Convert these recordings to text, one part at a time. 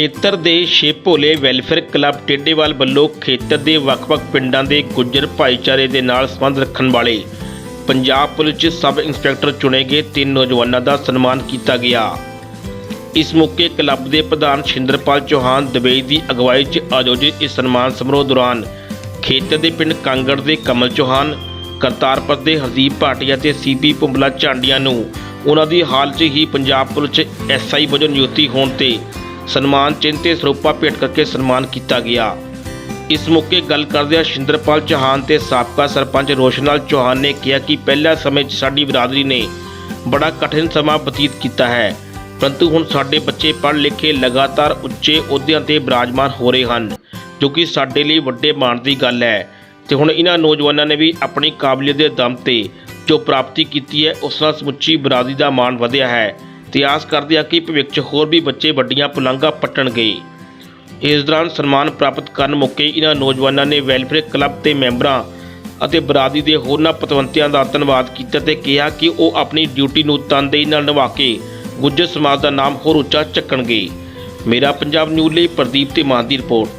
ਖੇਤਰ ਦੇ ਸ਼ੇਪੋਲੇ welfare club ਟੇਡੇਵਾਲ ਵੱਲੋਂ ਖੇਤਰ ਦੇ ਵੱਖ-ਵੱਖ ਪਿੰਡਾਂ ਦੇ ਗੁੱਜਰ ਭਾਈਚਾਰੇ ਦੇ ਨਾਲ ਸੰਬੰਧ ਰੱਖਣ ਵਾਲੇ ਪੰਜਾਬ ਪੁਲਿਸ 'ਚ ਸਬ ਇੰਸਪੈਕਟਰ ਚੁਣੇ ਗਏ ਤਿੰਨ ਨੌਜਵਾਨਾਂ ਦਾ ਸਨਮਾਨ ਕੀਤਾ ਗਿਆ। ਇਸ ਮੌਕੇ ਕਲੱਬ ਦੇ ਪ੍ਰਧਾਨ ਸ਼ਿੰਦਰਪਾਲ ਚੌਹਾਨ ਦੁਬਈ ਦੀ ਅਗਵਾਈ 'ਚ ਆਯੋਜਿਤ ਇਸ ਸਨਮਾਨ ਸਮਾਰੋਹ ਦੌਰਾਨ ਖੇਤਰ ਦੇ ਪਿੰਡ ਕਾਂਗੜ ਦੇ ਕਮਲ ਚੌਹਾਨ, ਕਰਤਾਰਪੁਰ ਦੇ ਹਰਦੀਪ ਭਾਟੀਆ ਤੇ ਸੀਪੀ ਪੁੰਬਲਾ ਝਾਂਡੀਆਂ ਨੂੰ ਉਹਨਾਂ ਦੀ ਹਾਲ 'ਚ ਹੀ ਪੰਜਾਬ ਪੁਲਿਸ 'ਚ ਐਸਆਈ ਵਜੋਂ ਨਿਯੁਕਤੀ ਹੋਣ ਤੇ ਸਨਮਾਨ ਚਿੰਨ੍ਹ ਤੇ ਸਰੂਪਾ ਭੇਟ ਕਰਕੇ ਸਨਮਾਨ ਕੀਤਾ ਗਿਆ। ਇਸ ਮੌਕੇ ਗੱਲ ਕਰਦਿਆਂ ਸ਼ਿੰਦਰਪਾਲ ਚੌਹਾਨ ਤੇ ਸਾਬਕਾ ਸਰਪੰਚ ਰੋਸ਼ਨਲਾਲ ਚੌਹਾਨ ਨੇ ਕਿਹਾ ਕਿ ਪਹਿਲਾ ਸਮੇਂ 'ਚ ਸਾਡੀ ਬਰਾਦਰੀ ਨੇ ਬੜਾ ਕਠਿਨ ਸਮਾਂ ਬਤੀਤ ਕੀਤਾ ਹੈ, ਪਰੰਤੂ ਹੁਣ ਸਾਡੇ ਬੱਚੇ ਪੜ੍ਹ ਲਿਖੇ ਲਗਾਤਾਰ ਉੱਚੇ ਅਹੁਦਿਆਂ ਤੇ ਬਿਰਾਜਮਾਨ ਹੋ ਰਹੇ ਹਨ, ਜੋ ਕਿ ਸਾਡੇ ਲਈ ਵੱਡੇ ਮਾਣ ਦੀ ਗੱਲ ਹੈ। ਤੇ ਹੁਣ ਇਹਨਾਂ ਨੌਜਵਾਨਾਂ ਨੇ ਵੀ ਆਪਣੀ ਕਾਬਲੀਅਤ ਦੇ ਦਮ ਤੇ ਜੋ ਪ੍ਰਾਪਤੀ ਕੀਤੀ ਹੈ, ਉਸ ਨਾਲ ਸਮੁੱਚੀ ਬਰਾਦਰੀ ਦਾ ਮਾਣ ਵਧਿਆ ਹੈ। ਤੇ ਆਸ ਕਰਦੇ ਹਾਂ ਕਿ ਭਵਿੱਖ 'ਚ ਹੋਰ ਵੀ ਬੱਚੇ ਵੱਡੀਆਂ ਪੁਲਾਂਘਾਂ ਪੱਟਣਗੇ ਇਸ ਦੌਰਾਨ ਸਨਮਾਨ ਪ੍ਰਾਪਤ ਕਰਨ ਮੌਕੇ ਇਹਨਾਂ ਨੌਜਵਾਨਾਂ ਨੇ ਵੈਲਫੇਅਰ ਕਲੱਬ ਦੇ ਮੈਂਬਰਾਂ ਅਤੇ ਬਰਾਦਰੀ ਦੇ ਹੋਰਨਾਂ ਪਤਵੰਤਿਆਂ ਦਾ ਧੰਨਵਾਦ ਕੀਤਾ ਤੇ ਕਿਹਾ ਕਿ ਉਹ ਆਪਣੀ ਡਿਊਟੀ ਨੂੰ ਤਨਦੇਹੀ ਨਾਲ ਨਿਭਾ ਕੇ ਗੁੱਜਰ ਸਮਾਜ ਦਾ ਨਾਮ ਹੋਰ ਉੱਚਾ ਚੱਕਣਗੇ ਮੇਰਾ ਪੰਜਾਬ ਨਿਊਜ਼ ਲਈ ਪ੍ਰਦੀਪ ਤੇ ਮਾਨ ਦੀ ਰਿਪੋਰਟ।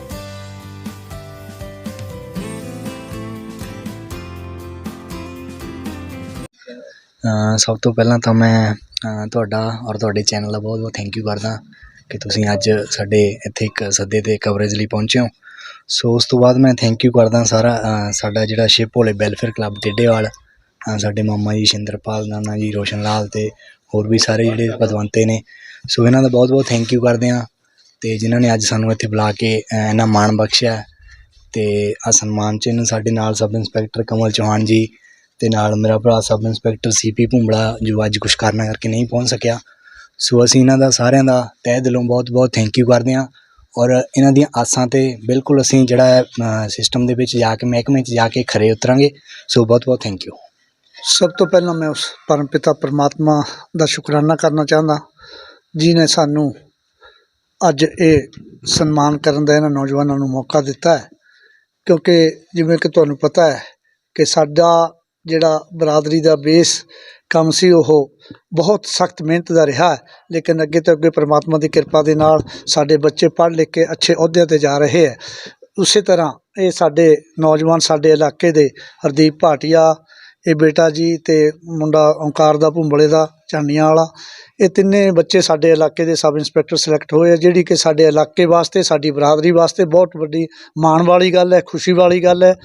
ਸਭ ਤੋਂ ਪਹਿਲਾਂ ਤਾਂ ਮੈਂ ਤੁਹਾਡਾ ਔਰ ਤੁਹਾਡੇ ਚੈਨਲ ਦਾ ਬਹੁਤ ਬਹੁਤ ਥੈਂਕ ਯੂ ਕਰਦਾ ਕਿ ਤੁਸੀਂ ਅੱਜ ਸਾਡੇ ਇੱਥੇ ਇੱਕ ਸੱਦੇ ਤੇ ਕਵਰੇਜ ਲਈ ਪਹੁੰਚੇ ਹੋ। ਸੋ ਉਸ ਤੋਂ ਬਾਅਦ ਮੈਂ ਥੈਂਕ ਯੂ ਕਰਦਾ ਸਾਰਾ ਸਾਡਾ ਜਿਹੜਾ ਸ਼ਿਵ ਭੋਲੇ ਵੈਲਫੇਅਰ ਕਲੱਬ ਟੇਡੇਵਾਲ ਸਾਡੇ ਮਾਮਾ ਜੀ ਸ਼ਿੰਦਰਪਾਲ ਨਾਨਾ ਜੀ ਰੋਸ਼ਨ ਲਾਲ ਤੇ ਹੋਰ ਵੀ ਸਾਰੇ ਜਿਹੜੇ ਪਦਵੰਤੇ ਨੇ। ਸੋ ਇਹਨਾਂ ਦਾ ਬਹੁਤ ਬਹੁਤ ਥੈਂਕ ਯੂ ਕਰਦੇ ਹਾਂ ਤੇ ਜਿਨ੍ਹਾਂ ਨੇ ਅੱਜ ਸਾਨੂੰ ਇੱਥੇ ਬੁਲਾ ਕੇ ਅ, ਇੰਨਾ ਮਾਣ ਬਖਸ਼ਿਆ ਤੇ ਆ ਸਨਮਾਨ ਚਿੰਨ੍ਹ ਸਾਡੇ ਨਾਲ ਸਬ ਇੰਸਪੈਕਟਰ ਕਮਲ ਚੌਹਾਨ ਜੀ ਅਤੇ ਨਾਲ ਮੇਰਾ ਭਰਾ ਸਬ ਇੰਸਪੈਕਟਰ ਸੀ ਪੀ ਭੁੰਬੜਾ, ਜੋ ਅੱਜ ਕੁਛ ਕਾਰਨਾਂ ਕਰਕੇ ਨਹੀਂ ਪਹੁੰਚ ਸਕਿਆ। ਸੋ ਅਸੀਂ ਇਹਨਾਂ ਦਾ ਸਾਰਿਆਂ ਦਾ ਤਹਿ ਦਿਲੋਂ ਬਹੁਤ ਬਹੁਤ ਥੈਂਕ ਯੂ ਕਰਦੇ ਹਾਂ ਔਰ ਇਹਨਾਂ ਦੀਆਂ ਆਸਾਂ ਤੇ ਬਿਲਕੁਲ ਅਸੀਂ ਜਿਹੜਾ ਸਿਸਟਮ ਦੇ ਵਿੱਚ ਜਾ ਕੇ, ਮਹਿਕਮੇ 'ਚ ਜਾ ਕੇ ਖਰੇ ਉਤਰਾਂਗੇ। ਸੋ ਬਹੁਤ ਬਹੁਤ ਥੈਂਕ ਯੂ ਸਭ ਤੋਂ ਪਹਿਲਾਂ ਮੈਂ ਉਸ ਪਰਮ ਪਿਤਾ ਪਰਮਾਤਮਾ ਦਾ ਸ਼ੁਕਰਾਨਾ ਕਰਨਾ ਚਾਹੁੰਦਾ। ਜਿਨੇ ਸਾਨੂੰ ਅੱਜ ਇਹ ਸਨਮਾਨ ਕਰਨ ਦਾ ਇਹਨਾਂ ਨੌਜਵਾਨਾਂ ਨੂੰ ਮੌਕਾ ਦਿੱਤਾ ਹੈ। ਕਿਉਂਕਿ ਜਿਵੇਂ ਕਿ ਤੁਹਾਨੂੰ ਪਤਾ ਹੈ ਕਿ ਸਾਡਾ ਜਿਹੜਾ ਬਰਾਦਰੀ ਦਾ ਬੇਸ ਕੰਮ ਸੀ, ਉਹ ਬਹੁਤ ਸਖਤ ਮਿਹਨਤ ਦਾ ਰਿਹਾ ਹੈ। ਲੇਕਿਨ ਅੱਗੇ ਤੋਂ ਅੱਗੇ ਪਰਮਾਤਮਾ ਦੀ ਕਿਰਪਾ ਦੇ ਨਾਲ ਸਾਡੇ ਬੱਚੇ ਪੜ੍ਹ ਲਿਖ ਕੇ ਅੱਛੇ ਅਹੁਦਿਆਂ ਤੇ ਜਾ ਰਹੇ ਹੈ। ਉਸੇ ਤਰ੍ਹਾਂ ਇਹ ਸਾਡੇ ਨੌਜਵਾਨ ਸਾਡੇ ਇਲਾਕੇ ਦੇ ਹਰਦੀਪ ਭਾਟੀਆ, ਇਹ ਬੇਟਾ ਜੀ ਤੇ ਮੁੰਡਾ ਓਂਕਾਰ ਦਾ ਭੁੰਬਲੇ ਦਾ ਚਾਨੀਆਂ ਵਾਲਾ, ਇਹ ਤਿੰਨੇ ਬੱਚੇ ਸਾਡੇ ਇਲਾਕੇ ਦੇ ਸਬ ਇੰਸਪੈਕਟਰ ਸਿਲੈਕਟ ਹੋਏ ਆ, ਜਿਹੜੀ ਕਿ ਸਾਡੇ ਇਲਾਕੇ ਵਾਸਤੇ, ਸਾਡੀ ਬਰਾਦਰੀ ਵਾਸਤੇ ਬਹੁਤ ਵੱਡੀ ਮਾਣ ਵਾਲੀ ਗੱਲ ਹੈ, ਖੁਸ਼ੀ ਵਾਲੀ ਗੱਲ ਹੈ।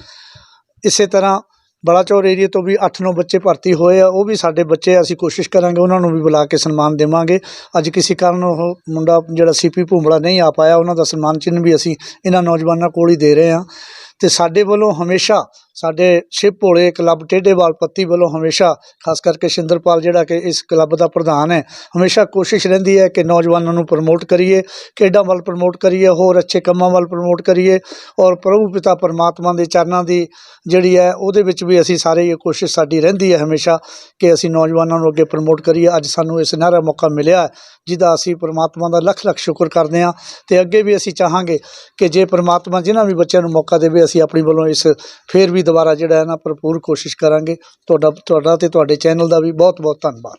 ਇਸੇ ਤਰ੍ਹਾਂ ਬਲਾਚੌਰ ਏਰੀਏ ਤੋਂ ਵੀ 8-9 ਬੱਚੇ ਭਰਤੀ ਹੋਏ ਆ ਉਹ ਵੀ ਸਾਡੇ ਬੱਚੇ ਆ, ਅਸੀਂ ਕੋਸ਼ਿਸ਼ ਕਰਾਂਗੇ ਉਹਨਾਂ ਨੂੰ ਵੀ ਬੁਲਾ ਕੇ ਸਨਮਾਨ ਦੇਵਾਂਗੇ। ਅੱਜ ਕਿਸੇ ਕਾਰਨ ਉਹ ਮੁੰਡਾ ਜਿਹੜਾ ਸੀਪੀ ਭੁੰਬਲਾ ਨਹੀਂ ਆ ਪਾਇਆ ਉਹਨਾਂ ਦਾ ਸਨਮਾਨ ਚਿੰਨ੍ਹ ਵੀ ਅਸੀਂ ਇਹਨਾਂ ਨੌਜਵਾਨਾਂ ਕੋਲ ਹੀ ਦੇ ਰਹੇ ਹਾਂ। ਤੇ ਸਾਡੇ ਵੱਲੋਂ ਹਮੇਸ਼ਾ ਸਾਡੇ ਸ਼ਿਵ ਭੋਲੇ ਕਲੱਬ ਟੇਢੇਵਾਲ ਪੱਤੀ ਵੱਲੋਂ ਹਮੇਸ਼ਾ, ਖਾਸ ਕਰਕੇ ਸ਼ਿੰਦਰਪਾਲ ਜਿਹੜਾ ਕਿ ਇਸ ਕਲੱਬ ਦਾ ਪ੍ਰਧਾਨ ਹੈ, ਹਮੇਸ਼ਾ ਕੋਸ਼ਿਸ਼ ਰਹਿੰਦੀ ਹੈ ਕਿ ਨੌਜਵਾਨਾਂ ਨੂੰ ਪ੍ਰਮੋਟ ਕਰੀਏ, ਖੇਡਾਂ ਵੱਲ ਪ੍ਰਮੋਟ ਕਰੀਏ, ਹੋਰ ਅੱਛੇ ਕੰਮਾਂ ਵੱਲ ਪ੍ਰਮੋਟ ਕਰੀਏ ਔਰ ਪ੍ਰਭੂ ਪਿਤਾ ਪਰਮਾਤਮਾ ਦੇ ਚਰਨਾਂ ਦੀ ਜਿਹੜੀ ਹੈ ਉਹਦੇ ਵਿੱਚ ਵੀ ਅਸੀਂ ਸਾਰੇ ਇਹ ਕੋਸ਼ਿਸ਼ ਸਾਡੀ ਰਹਿੰਦੀ ਹੈ ਹਮੇਸ਼ਾ ਕਿ ਅਸੀਂ ਨੌਜਵਾਨਾਂ ਨੂੰ ਅੱਗੇ ਪ੍ਰਮੋਟ ਕਰੀਏ। ਅੱਜ ਸਾਨੂੰ ਇਸ ਸੁਨਹਿਰਾ ਮੌਕਾ ਮਿਲਿਆ ਜਿਹਦਾ ਅਸੀਂ ਪਰਮਾਤਮਾ ਦਾ ਲੱਖ ਲੱਖ ਸ਼ੁਕਰ ਕਰਦੇ ਹਾਂ ਤੇ ਅੱਗੇ ਵੀ ਅਸੀਂ ਚਾਹਾਂਗੇ ਕਿ ਜੇ ਪਰਮਾਤਮਾ ਜਿਨ੍ਹਾਂ ਵੀ ਬੱਚਿਆਂ ਨੂੰ ਮੌਕਾ ਦੇਵੇ, ਅਸੀਂ ਆਪਣੀ ਵੱਲੋਂ ਇਸ ਫੇਰ ਵੀ ਦੁਬਾਰਾ ਜਿਹੜਾ ਹੈ ਨਾ ਭਰਪੂਰ ਕੋਸ਼ਿਸ਼ ਕਰਾਂਗੇ। ਤੁਹਾਡਾ ਤੁਹਾਡਾ ਤੇ ਤੁਹਾਡੇ ਚੈਨਲ ਦਾ ਵੀ ਬਹੁਤ ਬਹੁਤ ਧੰਨਵਾਦ।